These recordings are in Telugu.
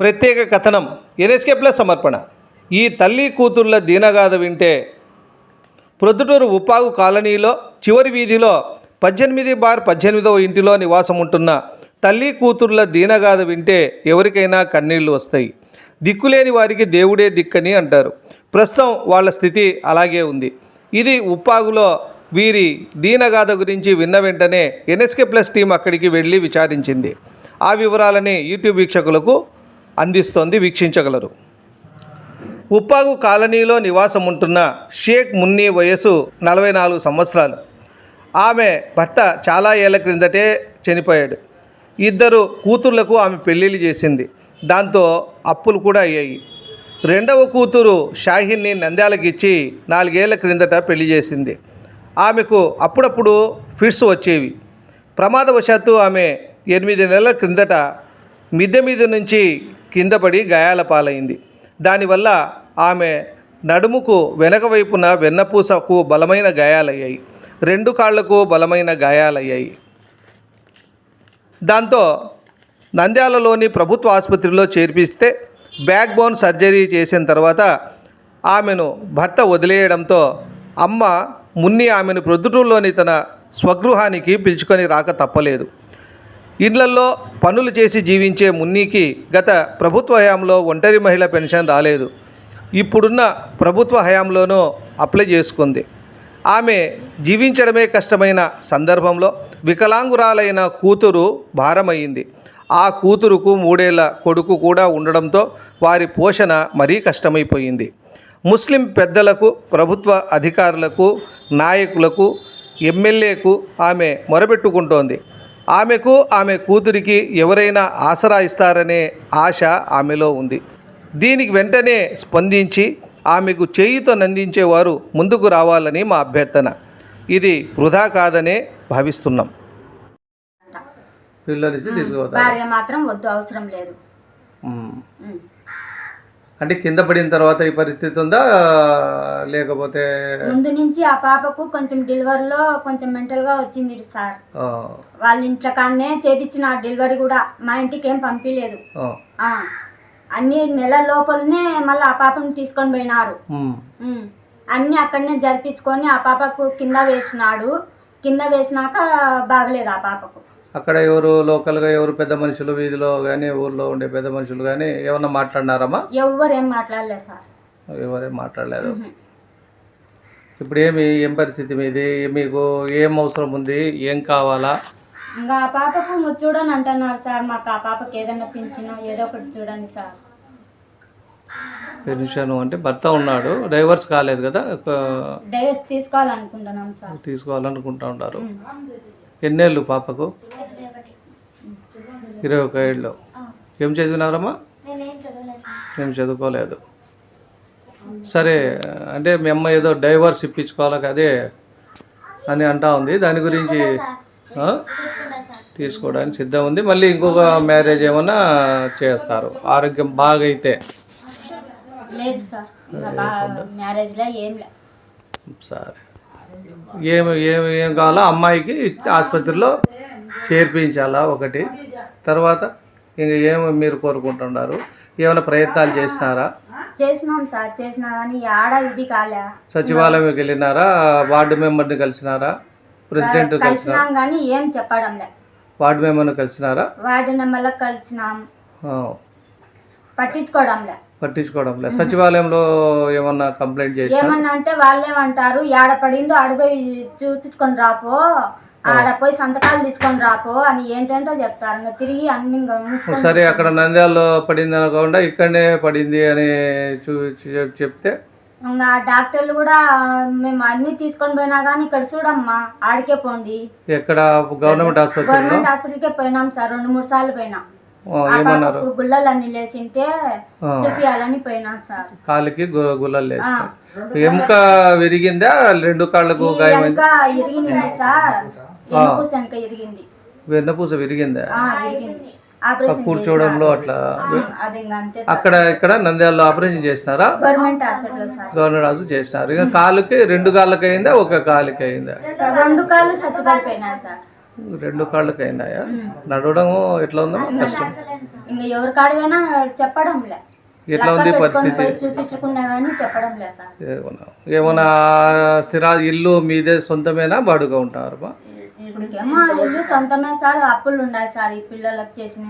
ప్రత్యేక కథనం ఎన్ఎస్కే ప్లస్ సమర్పణ. ఈ తల్లి కూతుర్ల దీనగాథ వింటే ప్రొద్దుటూరు ఉప్పాగు కాలనీలో చివరి వీధిలో పద్దెనిమిది బార్ పద్దెనిమిదవ ఇంటిలో నివాసం ఉంటున్న తల్లి కూతుర్ల దీనగాథ వింటే ఎవరికైనా కన్నీళ్ళు వస్తాయి. దిక్కులేని వారికి దేవుడే దిక్కని అంటారు. ప్రస్తుతం వాళ్ళ స్థితి అలాగే ఉంది. ఇది ఉప్పాగులో వీరి దీనగాథ గురించి విన్న వెంటనే ఎన్ఎస్కే ప్లస్ టీం అక్కడికి వెళ్ళి విచారించింది. ఆ వివరాలని యూట్యూబ్ వీక్షకులకు అందిస్తోంది వీక్షించగలరు. ఉప్పాగు కాలనీలో నివాసం ఉంటున్న షేక్ మున్నీ వయసు నలభై నాలుగు సంవత్సరాలు. ఆమె భర్త చాలా ఏళ్ళ క్రిందటే చనిపోయాడు. ఇద్దరు కూతుర్లకు ఆమె పెళ్ళిళ్ళు చేసింది. దాంతో అప్పులు కూడా అయ్యాయి. రెండవ కూతురు షాహిన్ని నంద్యాలకు ఇచ్చి నాలుగేళ్ళ క్రిందట పెళ్ళి చేసింది. ఆమెకు అప్పుడప్పుడు ఫిట్స్ వచ్చేవి. ప్రమాదవశాత్తు ఆమె ఎనిమిది నెలల క్రిందట మిద్దె మీద నుంచి కిందపడి గాయాల పాలైంది దానివల్ల ఆమె నడుముకు వెనక వైపున వెన్నపూసకు బలమైన గాయాలయ్యాయి. రెండు కాళ్ళకు బలమైన గాయాలయ్యాయి. దాంతో నంద్యాలలోని ప్రభుత్వ ఆసుపత్రిలో చేర్పిస్తే బ్యాక్ బోన్ సర్జరీ చేసిన తర్వాత ఆమెను భర్త వదిలేయడంతో అమ్మ మున్ని ఆమెను ప్రొద్దుటూరులోని తన స్వగృహానికి పిలుచుకొని రాక తప్పలేదు. ఇళ్ళల్లో పనులు చేసి జీవించే మున్నీకి గత ప్రభుత్వ హయాంలో ఒంటరి మహిళ పెన్షన్ రాలేదు. ఇప్పుడున్న ప్రభుత్వ హయాంలోనూ అప్లై చేసుకుంది. ఆమె జీవించడమే కష్టమైన సందర్భంలో వికలాంగురాలైన కూతురు భారమయ్యింది. ఆ కూతురుకు మూడేళ్ళ కొడుకు కూడా ఉండడంతో వారి పోషణ మరీ కష్టమైపోయింది. ముస్లిం పెద్దలకు ప్రభుత్వ అధికారులకు నాయకులకు ఎమ్మెల్యేకు ఆమె మొరబెట్టుకుంటోంది ఆమెకు ఆమె కూతురికి ఎవరైనా ఆసరా ఇస్తారనే ఆశ ఆమెలో ఉంది. దీనికి వెంటనే స్పందించి ఆమెకు చేయితో నందించేవారు ముందుకు రావాలని మా అభ్యర్థన. ఇది వృధా కాదనే భావిస్తున్నాం. పిల్లలు భార్య మాత్రం వద్దు అవసరం లేదు. అంటే కింద పడిన తర్వాత ఈ పరిస్థితి ఉందా? లేకపోతే ముందు నుంచి ఆ పాపకు కొంచెం డెలివరీలో కొంచెం మెంటల్గా వచ్చింది సార్. వాళ్ళ ఇంట్లో కాడనే చేపించిన డెలివరీ కూడా మా ఇంటికి ఏం పంపించలేదు. అన్ని నెల లోపలనే మళ్ళీ ఆ పాపను తీసుకొని పోయినారు. అన్ని అక్కడనే జరిపించుకొని ఆ పాపకు కింద వేసినాడు. కింద వేసినాక బాగలేదు ఆ పాపకు. అక్కడ ఎవరు లోకల్గా ఎవరు పెద్ద మనుషులు వీధిలో కానీ ఊర్లో ఉండే పెద్ద మనుషులు కానీ ఏమన్నా మాట్లాడినారమ్మా? ఎవ్వరు ఏం మాట్లాడలేదు సార్. ఎవరేం మాట్లాడలేదు. ఇప్పుడు ఏమి ఏం పరిస్థితి మీది? మీకు ఏం అవసరం ఉంది? ఏం కావాలా? ఇంకా ఆ పాపకు చూడని అంటున్నారు సార్. మాకు ఆ పాపకి ఏదైనా పింఛను ఏదో ఒకటి చూడండి సార్. పెన్షన్ అంటే భర్త ఉన్నాడు. డైవర్స్ కాలేదు కదా? ఒక డైవర్స్ తీసుకోవాలనుకుంటున్నాం సార్. తీసుకోవాలనుకుంటా ఉంటారు ఎన్నేళ్ళు పాపకు? ఇరవై ఒక ఏళ్ళు. ఏం చదివినారమ్మా? ఏం చదువుకోలేదు. సరే అంటే మీ అమ్మ ఏదో డైవర్స్ ఇప్పించుకోవాలి అదే అని అంటా ఉంది. దాని గురించి? తీసుకోవడానికి సిద్ధం ఉంది. మళ్ళీ ఇంకొక మ్యారేజ్ ఏమన్నా చేస్తారు. ఆరోగ్యం బాగా అయితే సార్. ఏం ఏమి ఏమి ఏం కావాలో అమ్మాయికి ఆసుపత్రిలో చేర్పించాలా ఒకటి. తర్వాత ఇంక ఏమి మీరు కోరుకుంటున్నారు? ఏమైనా ప్రయత్నాలు చేసినారా? చేసినాం సార్ చేసినా కానీ ఆడ ఇది కాలే. సచివాలయంకి వెళ్ళినారా? వార్డు మెంబర్ని కలిసినారా? ప్రెసిడెంట్ కలిసినాం కానీ ఏం చెప్పడం లే. వార్డు మెంబర్ని కలిసినారా? వార్డు నెంబర్లో కలిసినాం. పట్టించుకోవడం లే. పట్టించుకోవడం లేదు సచివాలయంలో ఏమన్నా కంప్లైంట్ చేసినా? ఏమన్నా అంటే వాళ్ళేమంటారు ఆడ పడిందో ఆడపోయి చూపించుకొని రాపో ఆడ పోయి సంతకాలు తీసుకొని రాపో అని ఏంటంటో చెప్తారు. ఇంకా తిరిగి అన్ని సరే అక్కడ నంద్యాలలో పడింది అనకుండా ఇక్కడనే పడింది అని చూ చెప్తే? ఇంకా డాక్టర్లు కూడా మేము అన్ని తీసుకొని పోయినా కానీ ఇక్కడ చూడమ్మా ఆడికే పోండి. ఎక్కడ? గవర్నమెంట్ ఆసుపత్రిలో గవర్నమెంట్ హాస్పిటల్కే పోయినాం సార్ రెండు మూడు సార్లు పోయినా. ఆ, ఆ ఏమన్నారు? లేచింటే. చూపియాలని పోయినాం సార్. కాలికి గు- గుల్లలు లేచి ఎముక విరిగిందా? రెండు కాళ్ళకు గాయమైంది సార్. ఎనుకు శంక ఇరిగింది వెన్నపూస విరిగిందా. ఆ, ఇరిగింది ఆపరేషన్ కూర్చోవడంలో అట్లా అది ఇంకా అంతే సార్. అక్కడ ఇక్కడ నంద్యాలలో ఆపరేషన్ చేసినారా? Government hospital sir. Government hospital చేసినారు. ఇక కాలుకి రెండు కాళ్ళకి అయిందా ఒక కాలుకి అయిందా రెండు కాళ్ళు సార్. రెండు కాళ్ళకి అయినాయా నడవడం ఎట్లా ఉందమ్మా? కష్టం. ఇంకా ఎవరి కాడికైనా చెప్పడం లే. ఎట్లా ఉంది పరిస్థితి? కానీ చెప్పడం లే సార్. ఏమన్నా ఏమన్నా స్థిర ఇల్లు మీదే సొంతమేనా? బాడుగా ఉంటారమ్మా ఇప్పటికేమో ఇల్లు సొంతమే సార్ అప్పులు ఉన్నాయి సార్ ఈ పిల్లలకు చేసిన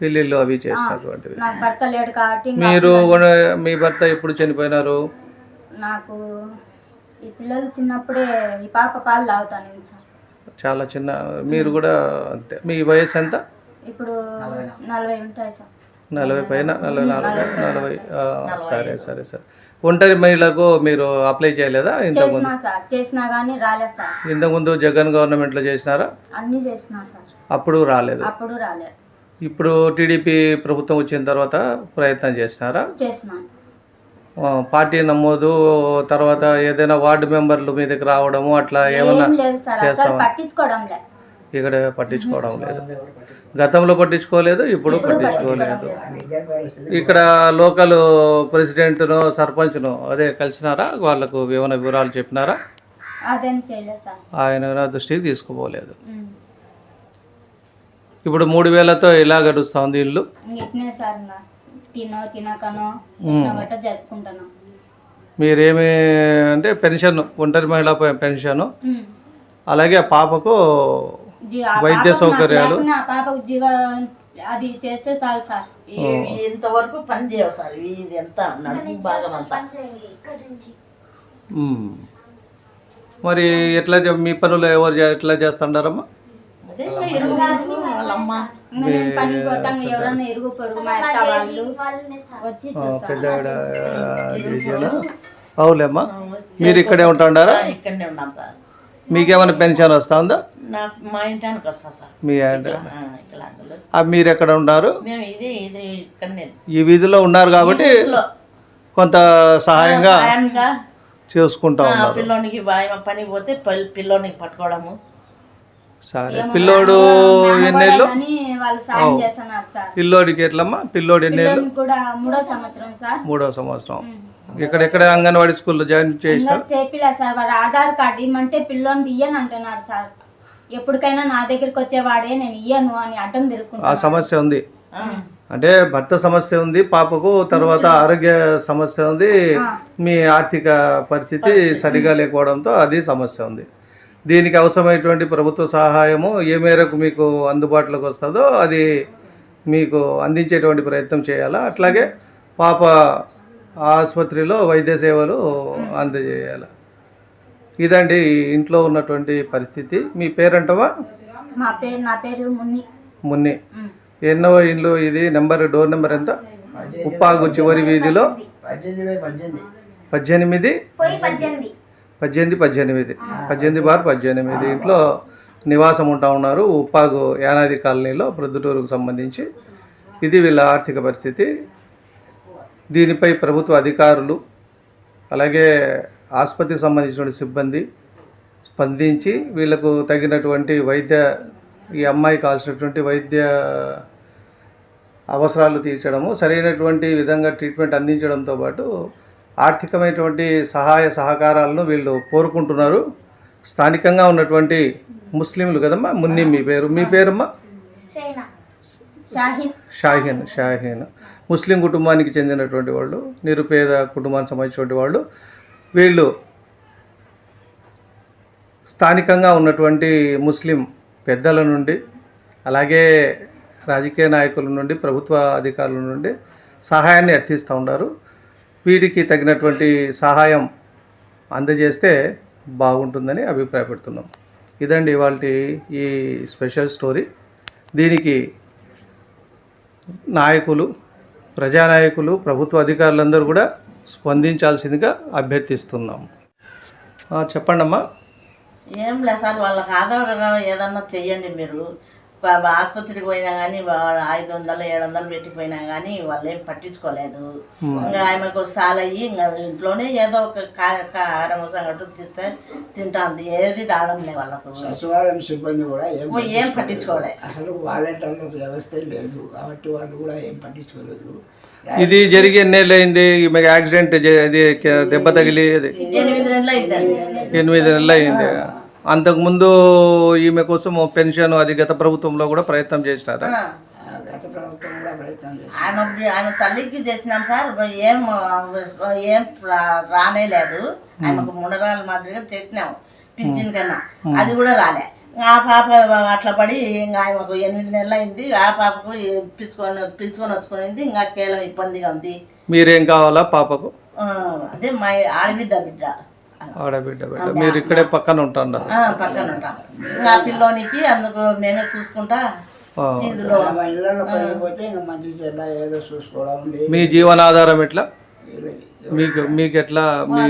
పెళ్ళిళ్ళు అవి చేసినటువంటివి. నాకు భర్త లేడు కాబట్టి ఇంకా మీరు మీ భర్త ఎప్పుడు చనిపోయినారు? నాకు ఈ పిల్లలు చిన్నప్పుడే ఈ పాప పాలు తాగుతాను సార్. చాలా చిన్న మీరు కూడా అంతే. మీ వయసు ఎంత? ఇప్పుడు నలభై ఉంటాయి సార్. నలభై పైన నలభై నాలుగు. నలభై ఆ, సరే సరే సరే. ఒంటరి మహిళకు మీరు అప్లై చేయలేదా ఇంతకుముందు? చేసినా సార్. చేసినా కానీ రాలేదు సార్. ఇంతకుముందు జగన్ గవర్నమెంట్లో చేసినారా? అన్నీ చేసినా సార్. అప్పుడు రాలేదు. అప్పుడు రాలేదు. ఇప్పుడు టీడీపీ ప్రభుత్వం వచ్చిన తర్వాత ప్రయత్నం చేసినారా? చేసినాను పార్టీ నమోదు తర్వాత ఏదైనా వార్డు మెంబర్లు మీదకి రావడము అట్లా ఏమన్నా లేదు ఇక్కడ పట్టించుకోవడం లేదు. గతంలో పట్టించుకోలేదు ఇప్పుడు పట్టించుకోలేదు. ఇక్కడ లోకల్ ప్రెసిడెంట్ను సర్పంచ్ను అదే కలిసినారా? వాళ్ళకు ఏమైనా వివరాలు చెప్పినారా? ఆయన దృష్టికి తీసుకుపోలేదు. ఇప్పుడు మూడు వేలతో ఎలా గడుస్తుంది ఇల్లు? తినో తినకనో బట్ట జరుపుకుంటున్నాం మీరేమి అంటే పెన్షన్ ఒంటరి మహిళా పెన్షన్. అలాగే పాపకు వైద్య సౌకర్యాలు? పాపకు జీవ అది చేస్తే చాలు సార్. ఈ ఇంతవరకు పని చేయవు సార్. ఇది ఎంత నడుపు భాగం అంతా. మ్మ్. మరి ఎట్లా చే- మీ పనులు ఎవరు చే- ఎట్లా అదే ఇరుగు వాళ్ళమ్మ ఇంకా నేను పనికి పోతాను ఎవరన్నా ఇరుగు పొరుగు మా అత్త వాళ్ళు వచ్చి చూస్తారు. పెద్ద ఆవిడ చేసేనా అవులేమ్మా మీరు ఇక్కడే ఉంటుండారా? ఆ, ఇక్కడనే ఉన్నాం సార్. మీకేమైనా పెన్షన్ వస్తా ఉందా? నాకు మా ఇంటానికి వస్తా సార్. మీ ఆయన మీరు ఎక్కడ ఉన్నారు? మేము ఇది ఇది ఇక్కడనే. ఈ వీధిలో ఉన్నారు కాబట్టి కొంత సహాయంగా చేసుకుంటా పిల్లోనికి పనికి పోతే పిల్- పిల్లోనికి పట్టుకోవడము. సరే. పిల్లోడు ఎన్నేళ్ళు పిల్లోడికి ఎట్లమ్మా? పిల్లోడు ఎన్నేళ్ళు కూడా మూడో సంవత్సరం సంవత్సరం. ఎక్కడెక్కడ అంగన్వాడీ స్కూల్లో జాయిన్ చేపిలే సార్. వాడు ఆధార్ కార్డు ఇమ్మంటే పిల్లోని ఇయ్యను అంటున్నాడు సార్. ఎప్పటికైనా నా దగ్గరికి వచ్చేవాడే నేను ఇయ్యను అని అడ్డం ఆ తిరుగుకుంటాను సమస్య ఉంది. ఆ, అంటే భర్త సమస్య ఉంది పాపకు తర్వాత ఆరోగ్య సమస్య ఉంది. మీ ఆర్థిక పరిస్థితి. సరిగా లేకపోవడంతో అది సమస్య ఉంది. దీనికి అవసరమైనటువంటి ప్రభుత్వ సహాయము ఏ మేరకు మీకు అందుబాటులోకి వస్తుందో అది మీకు అందించేటువంటి ప్రయత్నం చేయాలా? అట్లాగే పాప ఆసుపత్రిలో వైద్య సేవలు అందజేయాలి? ఇదండి ఇంట్లో ఉన్నటువంటి పరిస్థితి. మీ పేరంటవా? మా పేరు నా పేరు మున్ని. మున్ని. ఉమ్. ఎన్నో ఇండ్లు ఇది? నెంబర్ డోర్ నెంబర్ ఎంత? ఉప్పాగు చివరి వీధిలో? పద్దెనిమిది. పద్దెనిమిది పద్దెనిమిది. పద్దెనిమిది బార్ పద్దెనిమిది. ఇంట్లో నివాసం ఉంటా ఉన్నారు. ఉప్పాగు యానాది కాలనీలో ప్రొద్దుటూరుకు సంబంధించి. ఇది వీళ్ళ ఆర్థిక పరిస్థితి. దీనిపై ప్రభుత్వ అధికారులు అలాగే ఆసుపత్రికి సంబంధించిన సిబ్బంది స్పందించి వీళ్ళకు తగినటువంటి వైద్య ఈ అమ్మాయి కావాల్సినటువంటి వైద్య అవసరాలు తీర్చడము సరైనటువంటి విధంగా ట్రీట్మెంట్ అందించడంతో పాటు ఆర్థికమైనటువంటి సహాయ సహకారాలను వీళ్ళు కోరుకుంటున్నారు. స్థానికంగా ఉన్నటువంటి ముస్లింలు కదమ్మా? మున్ని మీ పేరు. మీ పేరమ్మా? షాహీన్. షాహీన్ షాహీన్. ముస్లిం కుటుంబానికి చెందినటువంటి వాళ్ళు నిరుపేద కుటుంబానికి సంబంధించినటువంటి వాళ్ళు వీళ్ళు స్థానికంగా ఉన్నటువంటి ముస్లిం పెద్దల నుండి అలాగే రాజకీయ నాయకుల నుండి ప్రభుత్వ అధికారుల నుండి సహాయాన్ని అర్థిస్తూ ఉన్నారు. వీరికి తగినటువంటి సహాయం అందజేస్తే బాగుంటుందని అభిప్రాయపడుతున్నాం. ఇదండి ఇవాళ ఈ స్పెషల్ స్టోరీ. దీనికి నాయకులు ప్రజానాయకులు ప్రభుత్వ అధికారులందరూ కూడా స్పందించాల్సిందిగా అభ్యర్థిస్తున్నాం. చెప్పండమ్మా. ఏం లేదు సార్ వాళ్ళకి ఆధారంగా ఏదన్నా చెయ్యండి మీరు. ఆసుపత్రికి పోయినా కానీ ఐదు వందలు ఏడు వందలు పెట్టిపోయినా కానీ వాళ్ళు ఏం పట్టించుకోలేదు. ఇంకా ఆమెకు సాలయ్యి ఇంకా ఇంట్లోనే ఏదో ఒక కారం సంగటి తింటే తింటాంది. ఏది రావడం లేదు వాళ్ళకు. సచివాలయం సిబ్బంది కూడా ఏం ఓ ఏం పట్టించుకోలే. అసలు వాలంటీర్ల వ్యవస్థ లేదు. కాబట్టి వాళ్ళు కూడా ఏం పట్టించుకోలేదు. ఇది జరిగి ఎన్నేళ్ళు అయింది మీకు యాక్సిడెంట్ దెబ్బ తగిలి ఎనిమిది నెలలు అయింది. అంతకుముందు ఈమె కోసం పెన్షన్ అది గత ప్రభుత్వంలో కూడా ప్రయత్నం చేసినారా గత ప్రభుత్వం కూడా ప్రయత్నం ఆమె ఆమె తల్లికి చేసినాం సార్ ఏం ఏం రానే లేదు. ఆమెకు మునగాల మాదిరిగా చేసినాము పింఛన్ కన్నా. అది కూడా రాలే. ఆ పాప అట్లా పడి ఇంకా ఆమెకు ఎనిమిది నెలలు అయింది ఆ పాపకు పిలుచుకొని పిలుచుకొని వచ్చుకునింది. ఇంకా కేవలం ఇబ్బందిగా ఉంది. మీరేం కావాలా పాపకు? అదే మా ఆడబిడ్డ బిడ్డ. ఆడబిడ్డ బిడ్డ. మీరు ఇక్కడే పక్కన ఉంటున్నారు ఆ, పక్కన ఉంటాం. ఇంకా ఆ పిల్లోనికి అందుకు మేమే చూసుకుంటా ఆ. ఇందులో. ఆమె ఇళ్ళలో పడిపోతే ఇంకా మంచి చెడ్డ ఏదో చూసుకోవడం లేదు మీ జీవనాధారం ఎట్లా? మీకు మీకు ఎట్లా మీ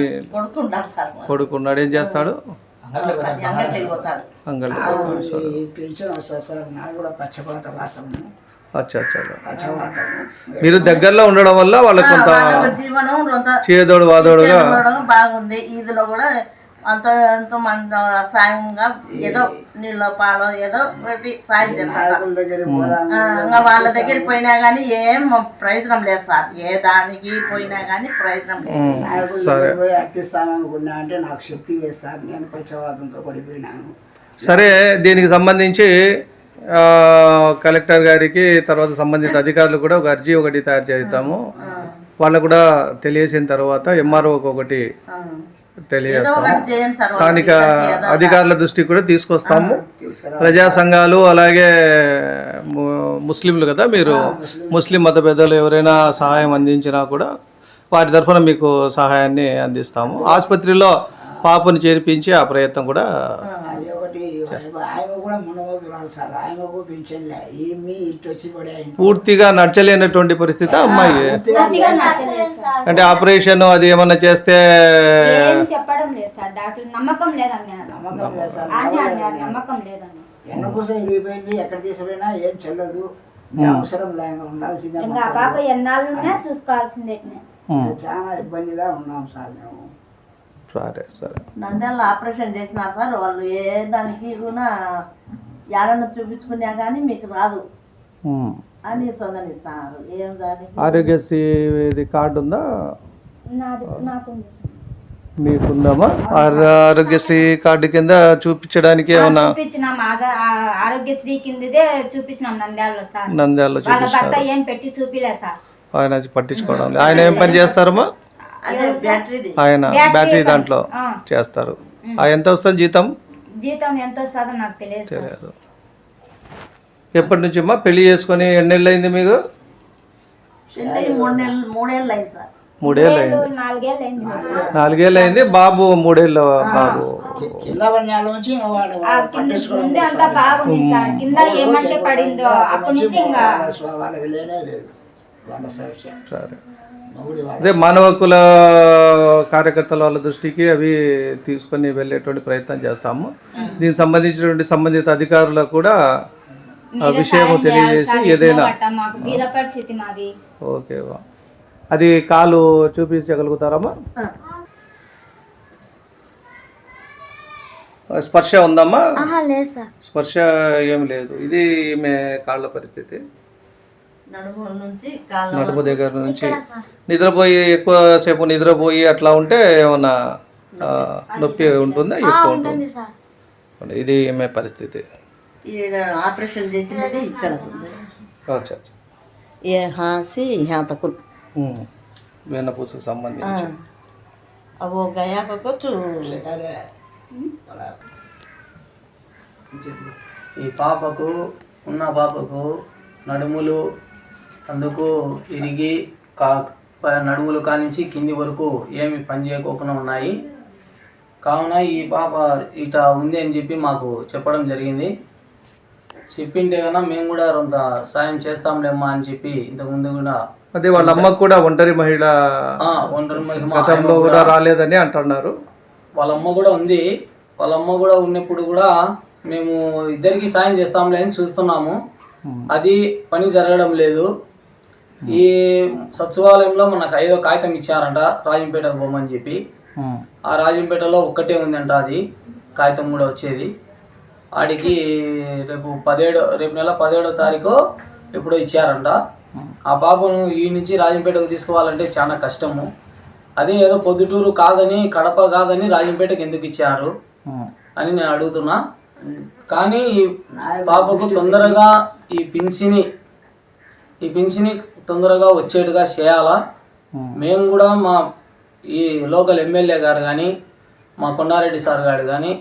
సార్. కొడుకున్నాడు ఏం చేస్తాడు? పెన్షన్ వస్తుంది సార్. నాకు కూడా అచ్చా అచ్చా పచ్చవాతము మీరు దగ్గరలో ఉండడం వల్ల వాళ్ళకి కొంత చేదోడు వాదోడుగా బాగుంది. ఈదులో కూడా అంత అంత మన సాయంగా ఏదో నీళ్ళ పాలో ఏదో ఒకటి సాయం చేస్తారు ఇంకా వాళ్ళ దగ్గరికి పోయినా కానీ ఏం ప్రయోజనం లేదు సార్. ఏ దానికి పోయినా కానీ ప్రయోజనం లేదు. అర్థిస్తామనుకున్నా అంటే నాకు శక్తి లేదు సార్. నేను పచ్చవాతంతో పడిపోయినాను. సరే దీనికి సంబంధించి కలెక్టర్ గారికి తర్వాత సంబంధిత అధికారులు కూడా ఒక అర్జీ ఒకటి తయారు చేస్తాము వాళ్ళకు కూడా తెలియసిన తర్వాత ఎంఆర్ఓకి ఒకటి. తెలియజేస్తాము. స్థానిక అధికారుల దృష్టికి కూడా తీసుకొస్తాము. ప్రజా సంఘాలు అలాగే ముస్లింలు కదా మీరు? ముస్లిం మత పెద్దలు ఎవరైనా సహాయం అందించినా కూడా వారి తరఫున మీకు సహాయాన్ని అందిస్తాము. ఆసుపత్రిలో పాపను చేర్పించి ఆ ప్రయత్నం కూడా కూడా సార్. ఏమి ఇటు వచ్చి పూర్తిగా నడచలేనటువంటి పరిస్థితి అమ్మాయి. పూర్తిగా నచ్చలేదు సార్. అంటే ఆపరేషన్ అది ఏమన్నా చేస్తే ఏం చెప్పడం లేదు సార్. డాక్టర్ నమ్మకం లేదు సార్. నమ్మకం లేదండి ఎన్నపూస ఇరిగిపోయింది ఎక్కడ తీసుకుపోయినా ఏం చెల్లదు. అవసరం లేక ఉండాల్సిందే ఇంకా ఆ పాప ఎన్నాళ్ళున్నా చూసుకోవాల్సిందే ఉమ్, చాలా ఇబ్బందిగా ఉన్నాం సార్ మేము. సరే సరే. నంద్యాల ఆపరేషన్ చేసినారు సార్ వాళ్ళు ఏ దానికి కూడా ఏడన్నా చూపించుకున్నా కానీ మీకు రాదు. అని సొందనిస్తున్నారు ఏం దానికి? ఆరోగ్యశ్రీ ఇది కార్డు ఉందా? నాది నాకుంది మీకుందామా? ఆరో- ఆరోగ్యశ్రీ కార్డు కింద చూపించడానికి ఏమన్నా? చూపించినాం. ఆరోగ్యశ్రీ కిందదే చూపించినాం నంద్యాలలో సార్. నంద్యాలలో భర్త ఏం పెట్టి చూపిలే సార్. ఆయన పట్టించుకోవడం. ఆయన ఏం పని చేస్తారమ్మా? ఆయన బ్యాటరీ. దాంట్లో. చేస్తారు. ఆ ఎంత వస్తుంది జీతం? జీతం ఎంత వస్తుందో నాకు తెలియదు ఎప్పటి నుంచి అమ్మా పెళ్ళి చేసుకొని ఎన్నెళ్ళు అయింది మీకు? నెలలు మూడేళ్ళు అయింది. మూడేళ్ళు నాలుగేళ్ళు అయింది బాబు మూడేళ్ళ బాబు. సార్. అదే మానవ హక్కుల కార్యకర్తల వాళ్ళ దృష్టికి అవి తీసుకొని వెళ్ళేటువంటి ప్రయత్నం చేస్తాము. దీనికి సంబంధించినటువంటి సంబంధిత అధికారులకు కూడా విషయం తెలియజేసి ఏదైనా ఎట్లో గట్ట మాకు బీద పరిస్థితి మాది. ఓకే వా. అది కాలు చూపించగలుగుతారమ్మా స్పర్శ ఉందమ్మా? స్పర్శ ఏం లేదు. ఇది ఈమె కాళ్ళ పరిస్థితి. నడుము నుంచి కాళ్ళ నడుము దగ్గర నుంచి నిద్రపోయి ఎక్కువసేపు నిద్రపోయి అట్లా ఉంటే ఏమన్నా నొప్పి ఉంటుందా. ఎక్కువ ఉంటుంది ఇది ఈమె పరిస్థితి? ఆపరేషన్ చేసినది ఇక్కడ. ఏ హాసి. వెన్నపూసకు సంబంధించి. అవో గయాకొచ్చు అదే ఈ పాపకు ఉన్న పాపకు నడుములు అందుకు ఇరిగి కా నడుములు కానించి కింది వరకు ఏమి పని చేయకోకుండా ఉన్నాయి. కావున ఈ పాప ఇట ఉంది అని చెప్పి మాకు చెప్పడం జరిగింది. చెప్పింటే కన్నా మేము కూడా కొంత సాయం చేస్తాంలేమ్మా అని చెప్పి ఇంతకుముందు కూడా అదే వాళ్ళ అమ్మకు కూడా ఒంటరి మహిళ ఒంటరి గతంలో కూడా రాలేదని అంటున్నారు. వాళ్ళ అమ్మ కూడా ఉంది. వాళ్ళ అమ్మ కూడా ఉన్నప్పుడు కూడా మేము ఇద్దరికి సాయం చేస్తాంలే అని చూస్తున్నాము. అది పని జరగడం లేదు. ఈ సచివాలయంలో మనకు ఐదో కాగితం ఇచ్చారంట రాజంపేటకు పోమని చెప్పి. ఆ రాజంపేటలో ఒక్కటే ఉందంట అది కాగితం కూడా వచ్చేది. ఆడికి రేపు పదిహేడు రేపు నెల పదిహేడో తారీఖు ఎప్పుడో ఇచ్చారంట. ఆ పాపను ఈ నుంచి రాజంపేటకు తీసుకోవాలంటే చాలా కష్టము. అదే ఏదో పొద్దుటూరు కాదని కడప కాదని రాజంపేటకి ఎందుకు ఇచ్చారు. అని నేను అడుగుతున్నా. కానీ ఈ పాపకు తొందరగా ఈ పింఛని ఈ పింఛని తొందరగా వచ్చేట్టుగా చేయాలా? మేము. కూడా మా ఈ లోకల్ ఎమ్మెల్యే గారు కానీ మా కొండారెడ్డి సార్ గారు కానీ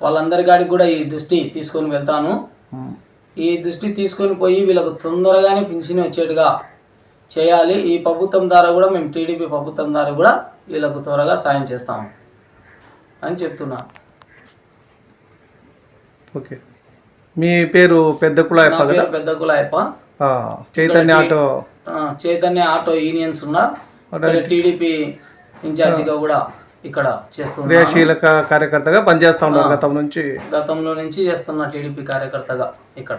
వాళ్ళందరి కాడికి కూడా ఈ దృష్టి తీసుకొని వెళ్తాను. ఈ దృష్టి తీసుకొని పోయి వీళ్ళకు తొందరగానే పింఛని వచ్చేట్టుగా చేయాలి. ఈ ప్రభుత్వం ద్వారా కూడా మేము టీడీపీ ప్రభుత్వం ద్వారా కూడా వీళ్ళకు త్వరగా సాయం చేస్తాము అని చెప్తున్నా. ఓకే. మీ పేరు పెద్ద పేరు పెద్ద Kulayappa Chaitanya auto. Chaitanya auto unions ఉన్నా టీడీపీ ఇన్ఛార్జిగా కూడా ఇక్కడ చేస్తున్నా క్రియాశీలక కార్యకర్తగా పనిచేస్తా ఉన్నారు గతం నుంచి. గతంలో నుంచి చేస్తున్న టీడీపీ కార్యకర్తగా ఇక్కడ.